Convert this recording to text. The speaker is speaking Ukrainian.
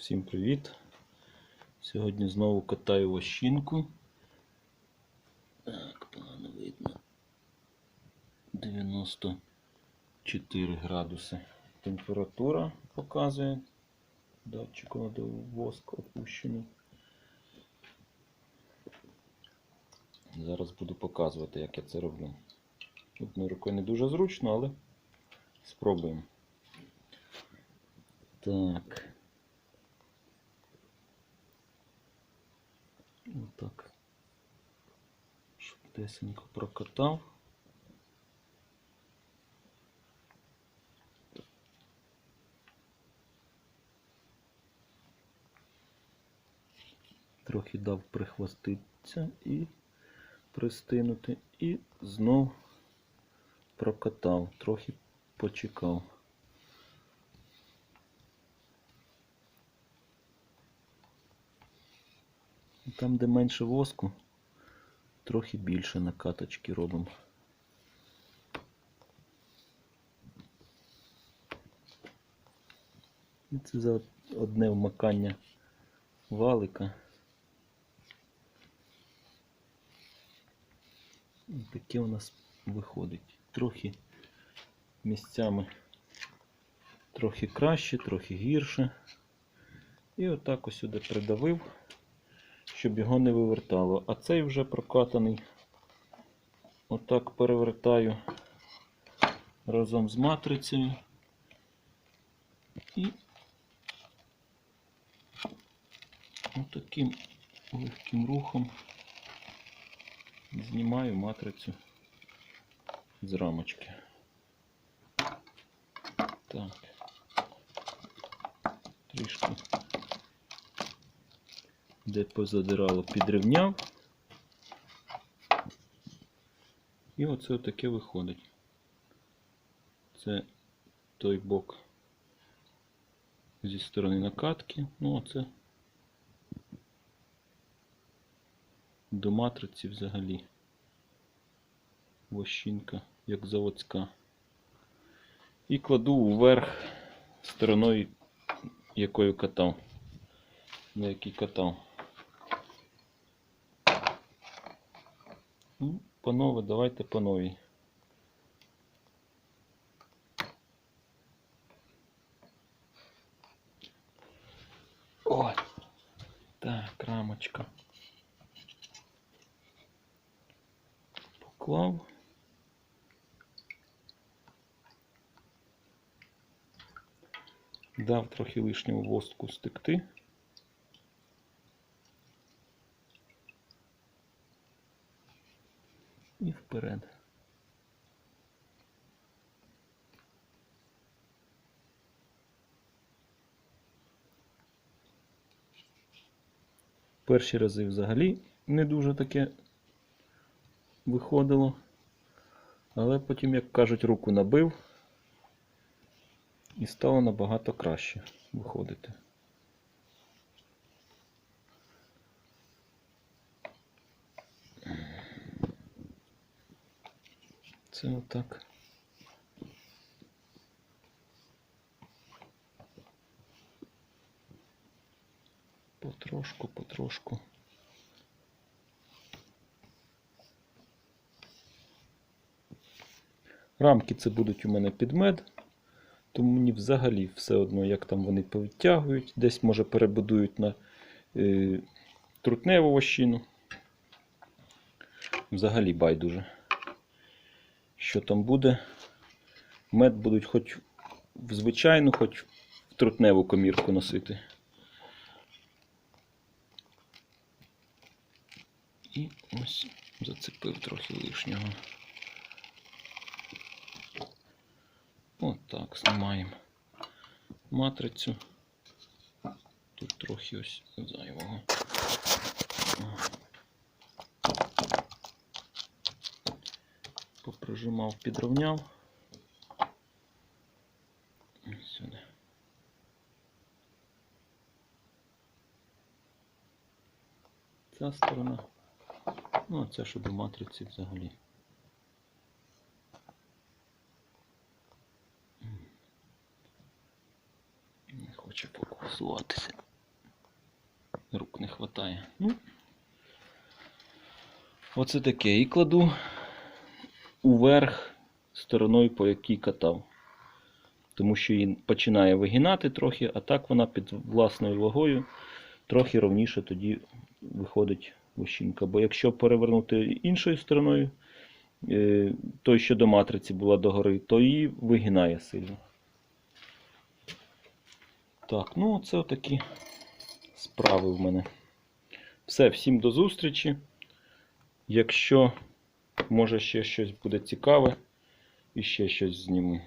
Всім привіт! Сьогодні знову катаю вощинку. Так, погано видно. 94 градуси. Температура показує. Датчик до воск опущений. Зараз буду показувати, як я це роблю. Одною рукою не дуже зручно, але спробуємо. Так. Отак. Швидесенько прокатав. Трохи дав прихвоститися і пристинути. І знов прокатав, трохи почекав. Там, де менше воску, трохи більше накаточки робимо. І це за одне вмикання валика. І таке у нас виходить. Трохи місцями трохи краще, трохи гірше. І отак ось сюди придавив щоб його не вивертало. А цей вже прокатаний. Отак перевертаю разом з матрицею. І отаким легким рухом знімаю матрицю з рамочки. Так. Трішки де позадирало, підрівняв. І оце таке виходить. Це той бок зі сторони накатки. Ну, оце до матриці взагалі. Вощинка, як заводська. І кладу вверх стороною, якою катав, на якій катав. Ну, панове, давайте по новій. О! Так, рамочка. Поклав. Дав трохи лишнього воску стекти. І вперед. Перші рази взагалі не дуже таке виходило, але потім, як кажуть, руку набив і стало набагато краще виходити. Це отак. Потрошку, потрошку. Рамки це будуть у мене під мед, тому мені взагалі все одно, як там вони повідтягують, десь, може, перебудують на е, трутневу вощину. Взагалі байдуже що там буде. Мед будуть хоч в звичайну, хоч в трутневу комірку носити. І ось зацепив трохи лишнього. Отак знімаємо матрицю. Тут трохи ось зайвого. Прожимав, підровняв. Сюди. Ця сторона. Ну, а це що до матриці взагалі. Не хоче фокусуватися. Рук не вистачає. Ну, оце таке. І кладу уверх стороною, по якій катав. Тому що її починає вигинати трохи, а так вона під власною вагою трохи ровніше тоді виходить вощинка. Бо якщо перевернути іншою стороною, е, той, що до матриці була догори, то її вигинає сильно. Так, ну це такі справи в мене. Все, всім до зустрічі. Якщо може ще щось буде цікаве, і ще щось зніму.